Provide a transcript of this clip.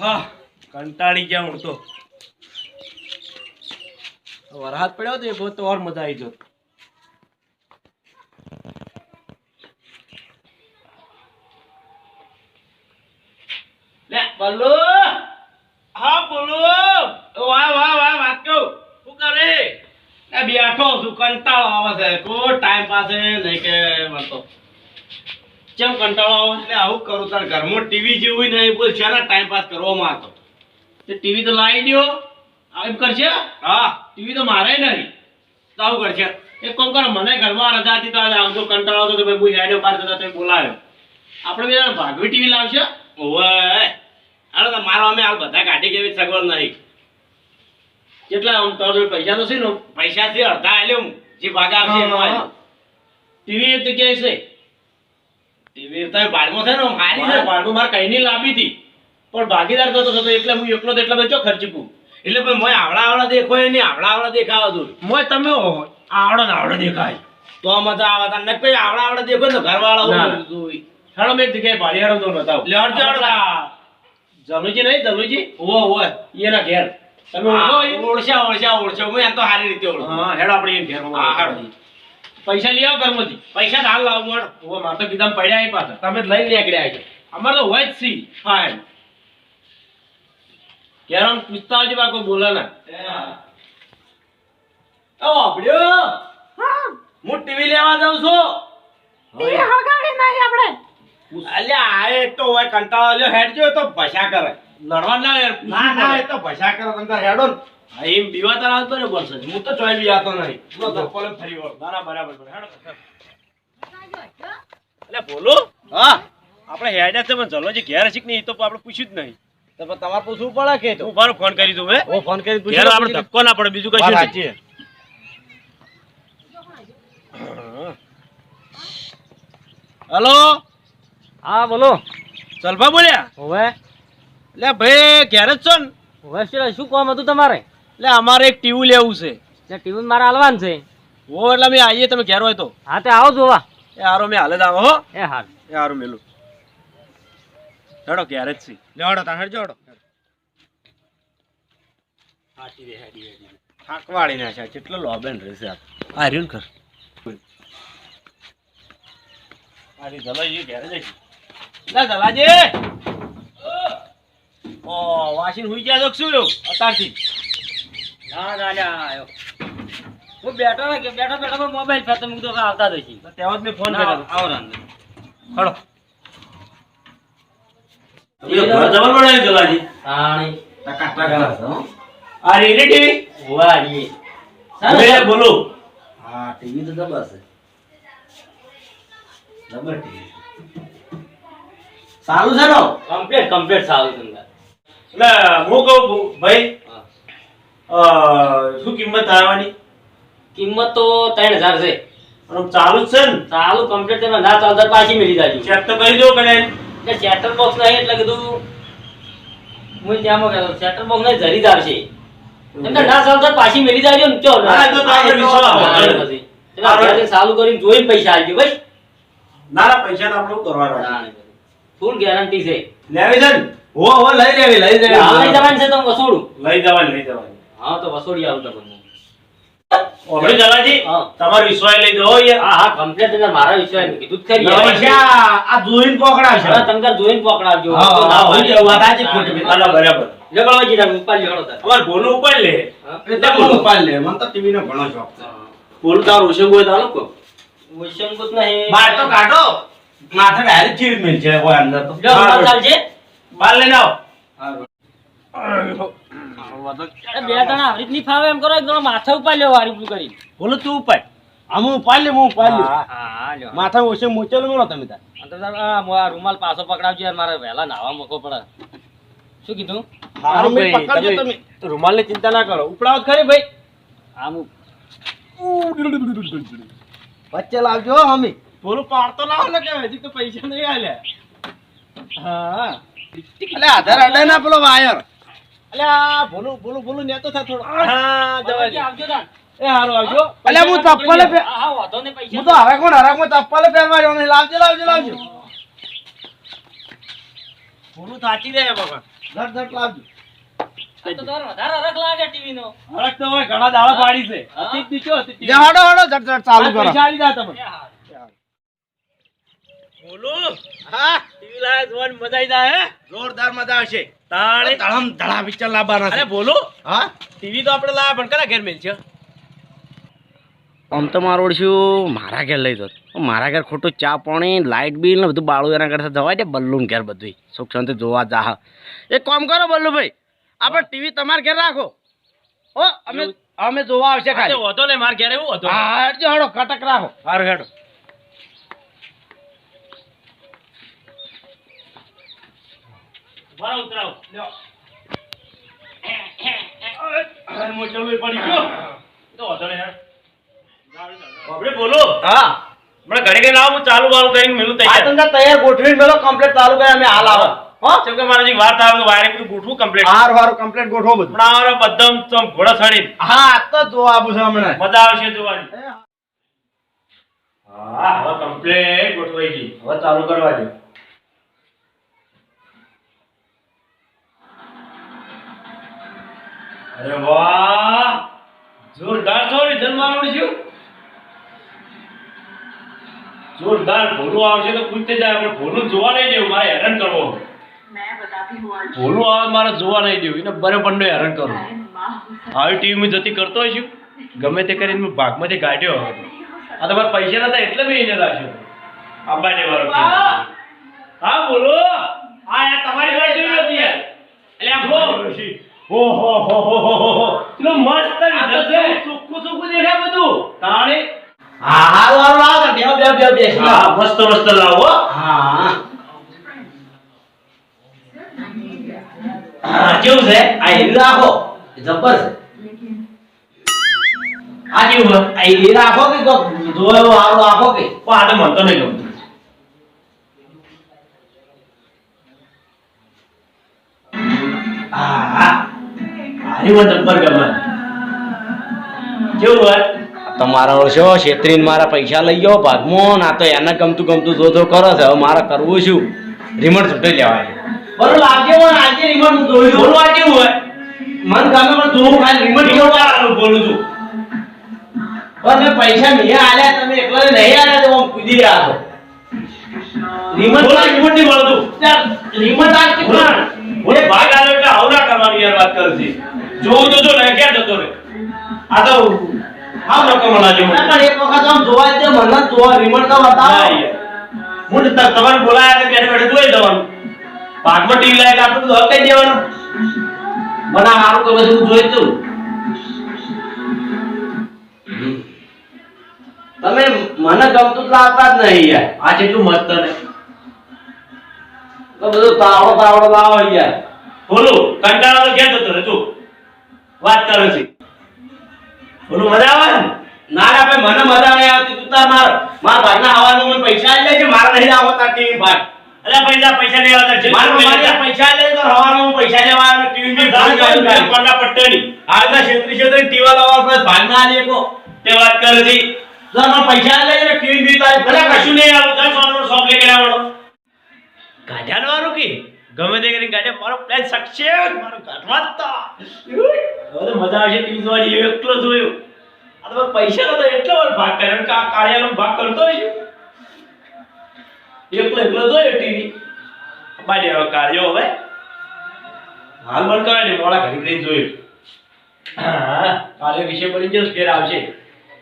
હા, કંટાળી ગયા હું તો. વરસાદ પડ્યો તો એ બહુ તો ઓર મજા આવી જોત. લે હા બોલો વાહ વાહ વાહ, વાત કહું શું કરે? બેઠો છું, કંટાળો આવે છે. કોઈ ટાઈમ પાસે નહીં કે મળતો. ચમ કંટાળો આવે એટલે આવું કરું તાર ઘરમાં. ટીવી જેવું નહીં બોલ શાના ટાઈમ પાસ કરવામાં આવતો? તે ટીવી તો લાવી દો એમ કરશે? હા. ટીવી તો મારે નહીં. તો આવું કરશે. એક કોમ કરો મને ઘરમાં રજા હતી તો આજે આવતો કંટાળો હતો તો ભાઈ હું હેડ્યો પાર જતા તો બોલાયો આપણે બે ભાગવી ટીવી લાવશે? ઓવે. અરે તો મારો અમે હાલ બધા કાઢી કેવી સગવડ નહીં. કેટલા આમ તો પૈસા તો છે ને? પૈસા થી અડધા આલ્યો હું. જે ભાગા આવશે. ટીવી એક જગ્યાએ છે. ટીવી તો છે ને છે. મારે કઈ હતી. પણ ભાગીદાર થતો એટલે હું એકલો એટલા બધો એટલે મોય આવડા આવડા દેખો નહીં આવડા આવડા દેખાવા દઉં મોય તમે આવડો ને આવડો દેખાય. તો મજા આવે તને આવડા આવડા દેખો ને ઘરવાળા ના. હેડો મેં જગ્યાએ ભાડી તો બતાવો લે હડજો, હડજો. જનુજી નહીં જનુજી ઓ ઓવે એના ઘેર. તમે ઓળશા ઓળશા ઓળખ્યા હું એમ તો સારી રીતે ઓળખું. હા હેડો આપણે ઘેર હા, હેડો. પૈસા લઈ આવો ઘરમાંથી. પૈસા હાલ લાવો મોડ ઓ મારે તો કીધા પડ્યા એ પાછા. તમે જ લઈને નીકળ્યા છો. અમારે તો હોય જ સી. ફાઇન કેરમ પૂછતા આવજો બા બોલે ના ઓ આપડ્યો હું ટીવી લેવા જાઉં છું. અલ્યા આ એક તો હોય કંટાળો લ્યો હેડજો તો ભસા કરે. લડવા ના યાર. ના ના એ તો ભસા કરે તમે હેડો ને. એમ બીવા તારા આવતો ને બોલશે હું તો ચોય બી આતો નહીં. તો ધક્કો લઈને ફરી વળું. ના બરાબર બરાબર. હેડો એટલે બોલો. હા. આપણે હેડ્યા છે પણ જલોજી ઘેર છે કે નહીં તો આપણે પૂછ્યું જ નહીં. તો તમારે પૂછવું પડે કે હું બારો ફોન કરી દઉં હે? ફોન કરી ઘેર આપણે ધક્કો ના પડે બીજું છે? સાચી. હલો? હા બોલો. ચલભા બોલ્યા? હવે. એટલે ભાઈ ઘેર જ છો ને? હવે શું શું કામ હતું તમારે? એટલે અમારે એક ટીવું લેવું છે. ત્યાં ટીવું મારે હાલવાનું છે. ઓ એટલે અમે આવીએ તમે ઘેર હોય તો. હા તે આવો જોવા. એ હારો મેં હાલે જ આવો હો. એ હાલ. એ હારું મેલું. ચડો ઘેર જ છે. લેવાડો તાર હાડી. હેડો થાકવાડી છે કેટલો લોબેન રહેશે આ. આ રહ્યું કર. આરી જલાજી ઘેર જઈ લા જલાજી. ઓ વાસીન હુઈ ગયા છો કે રહ્યું અત્યારથી ના હું બેઠો ને બેઠો મોબાઈલ ફેરતો મૂકતો આવતા જ જ મેં ફોન કર્યો આવો રાંધે હળો. છે સારું છે નો કમ્પ્લીટ કમ્પ્લીટ સારું છે એટલે હું કહું ભાઈ શું કિંમત આવવાની કિંમત તો ત્રણ હજાર છે. ચાલુ જ છે ને? ચાલુ કમ્પ્લીટ તમે ના ચાલતા પાછી મેળી જાય ચેક તો કરી દો કને એટલે સેટર બોક્સ નહીં એટલે કીધું હું ત્યાં કહેતો ચેટર બોક્સ નહીં જરીદાર છે એમને ના ચાલતા પાછી મિલી જાય ને. તો આપણે વિશ્વાસ ઘરેથી ચાલુ કરીને જોઈને પૈસા આપજો ભાઈ ના ના પૈસા તો આપણે કરવાના ફૂલ ગેરંટી છે. લેવી છે ને? હો હો લઈ લેવી લઈ હા લઈ જવાની છે તો હું વસોડું લઈ જવાની લઈ જવાની. હા તો વસોડી આવું તમને તમારો વિશ્વાસ લઈ દો યાર હા હા કમ્પ્લીટ એટલે મારા વિશ્વાસ. કીધું ખરી. આ જોઈને પકડાવશે તમે પકડાવજો. હા, ના હોય. વાત ખોટી બરાબર. લે તાર. અમાર ઉપર. એટલે લે મને તો ટીવી નો ઘણો શોખ છે. તારું નહીં. બાર તો કાઢો. માથે ડાયરેક્ટ ચીર મિલ છે કોઈ અંદર તો. ચાલજે. બાર લઈને આવો. બે જણા આવી રીતની ફાવે એમ કરો એક જણો માથે ઉપાડ વારી કરી. ભોલું તું ઉપર આમ ઉપાડ લે હું ઉપાડ લે હા. હા લ્યો. માથા ઓછે મોચેલું મળો તમે તાર. અને તો તાર આ મો- આ રૂમાલ પાછો પકડાવજો યાર મારે વહેલા નાવા મૂકવો પડે. શું કીધું? હારું ભાઈ, ભાઈ, પકડજો તમે રૂમાલની ચિંતા ના કરો. ઉપડાવ ખરી ભાઈ. આમ વચ્ચે લાવજો હમી. થોડું પાડતો લાવો ને કે હજી તો પૈસા નહીં આલ્યા. હા. એટલે આધાર અડે ના પેલો વાયર. અલ્યા ભોલું ભોલું ભોલું નેતો થા થોડો. હા. જવા આવજો તાર. એ હારું આવજો. અલ્યા હું ચપ્પલે હા, હા, વાંધો પૈસા હું તો હરાકમાં હરાકમાં ચપ્પલ પહેરવા જવાનું લાવજો લાવજો લાવજો. ભોલું થાચી જાય બાબા ઝટ ઝટ લાવજો. આ તો તમારે વધારે હરખ લાગે ટીવી નો હરખ તો હોય ઘણા દાડા પાડી છે? હતી જ હડો ઝટ ઝટ ચાલુ કરો. પૈસા તમે. બોલો. હા ટીવી લાયા જોવાની મજા આવી જાય હે? જોરદાર મજા આવશે. તાણે તળમ ધડા પિક્ચર લાવવાના અરે છે બોલો. હા? ટીવી તો આપણે લાવ્યા પણ કરા ઘેર મેલ છે? આમ તો મારો ઓળશું મારા ઘેર લઈ દો મારા ઘેર ખોટું ચા પાણી લાઇટ બિલ ને બધું બાળું એના કરતા જવાય ને બલ્લુન ઘેર બધું સુખ શાંતિ જોવા જા એક કામ કરો બલ્લુભાઈ આપણે ટીવી તમારા ઘેર રાખો. ઓ અમે અમે જોવા આવશે ખાલી. વધો ને મારા ઘેર એવું હતો હા હેડજો હડો કટક રાખો. હારું હેડો. બરાબર ઉતરાવ. લ્યો. મો ચલો પડી ગયો તો વધો ને હેડ. બાપરે બોલો. હા. મને ઘરે કઈ લાવો હું ચાલુ વાળું કરીને મેલું આ તૈયાર તમને તૈયાર ગોઠવીને મેલો કમ્પ્લીટ ચાલુ કરે અમે હાલ આવો. હા? કેમ કે મારે જે વાત આવે તો વાયરિંગ બધું ગોઠવું કમ્પ્લીટ હારું હારું કમ્પ્લીટ ગોઠવો બધું. પણ આવે બધા આમ ઘોડા ચડી હા તો જો આબુ છે હમણાં. મજા આવશે જોવાની. હા. હવે કમ્પ્લીટ ગોઠવાઈ ગઈ. હવે ચાલુ કરવા દે. અરે વાહ! જોરદાર સોરી જન્માનું છું જોરદાર ભોલું આવશે તો પૂછતે જાય પણ ભોલું જોવા નહીં દેવું મારે હેરાન કરવો. ભોલું આવે મારે જોવા નહીં દેવું એને બરે નો હેરાન કરવું આવી ટીવી જતી કરતો છું. ગમે તે કરીને મેં ભાગમાંથી કાઢ્યો હતો. આ તમારે પૈસા નતા એટલે મેં એને રાખ્યો. અંબાને વાળો હા બોલો. હા તમારી વાત જોઈ નથી યાર. એટલે આ બહુ હો હો હો હો એટલો મસ્ત વિધર છે. સુકું સુકું દેખાય બધું? તાણે હા હારું હારું લાવો બે બે બે બેસી મસ્ત મસ્ત લાવો હા. હા. કેવું છે? આ હીરી રાખો. જબર છે. આ કેવું આ હીરી રાખો કે એવો હારું રાખો કે? પણ આ તો મને તો નહીં ગમતું. હા હા. કેવું હોય તમારા ઓળશો છેતરીને મારા પૈસા લઈ ગયો ભાગમો ના તો એને ગમતું ગમતું જો જો કરો છે. હવે મારે કરવું શું? રિમોટ છૂટી લેવાય. બરોબર લાગશે પણ આજે રિમોટ જોયું બોલવું આ કેવું હોય? મન ગમે પણ જોવું ખાલી રિમોટ કેવું ચાલુ બોલું છું. પણ મેં પૈસા મેં આલ્યા તમે એકલા નહીં આલ્યા તો હું કૂદી રહ્યા છો. રિમોટ બોલો રિમોટ નહીં મળતું રિમોટ આ કે ભાગ આવ્યો એટલે આવું ના કરવાની યાર વાત કરું છે. જોવું તો જો ને ક્યાં જતો રે આ તો આમ ન કમળા જેવું પણ એક વખત આમ જોવા જ દે મને તો રિમોટ તો બતાવો. હું તો તમારે બોલાયા તો બેઠે બેઠે જોઈ જવાનું. ભાગમાં ટીવી લાગે આપણે તો હકાઈ દેવાનું. મને કે બધું હું જોઈ તું તમે મને ગમતું જ લાવતા જ નહીં યાર. આ જેટલું મત તને. તો બધું તાવડો તાવડો લાવો યાર. બોલું કંટાળો તો ક્યાં જતો રે તું વાત કરું છું. બોલું મજા આવે ને? ના આપે મને મજા નહીં આવતી. તું તાર માર માર ભાગના આવવાનું મને પૈસા લે કે મારે નહીં આવતા ટીવી ભાગ અરે પૈસા પૈસા લેવા આવતા મારે પૈસા લે તો હવાનું પૈસા લેવા આવ્યો ટીવી બી ભાગ પીને કોના પટ્ટાની. હાલના છેતરી છેતરી ટીવા લાવવા પર ભાગના લે કો તે વાત કરું છું. તો મને પૈસા લે કે ટીવી બી તારી ભલે કશું નહીં આવતા દસ સોંગ લઈ ગયા વાળો ગાઢિયાનો વાળું કે? ગમે તે કરીને ગાડે મારો પ્લાન સક્સેસ મારો જ હવે તો મજા આવશે ટીવી જોવાની. એકલો જોયો. આ તો પૈસા નતો, એટલો ભાગ કર્યો. કે આ કાર્યાલય ભાગ કરતો છે. એકલો એકલો જોયો ટીવી. બાડે હવે કાર્યો હવે. હાલ બંધ કરાય ને, મોડા ઘડી જોયું. હા કાલે વિશે પડી જશે ફેર આવશે.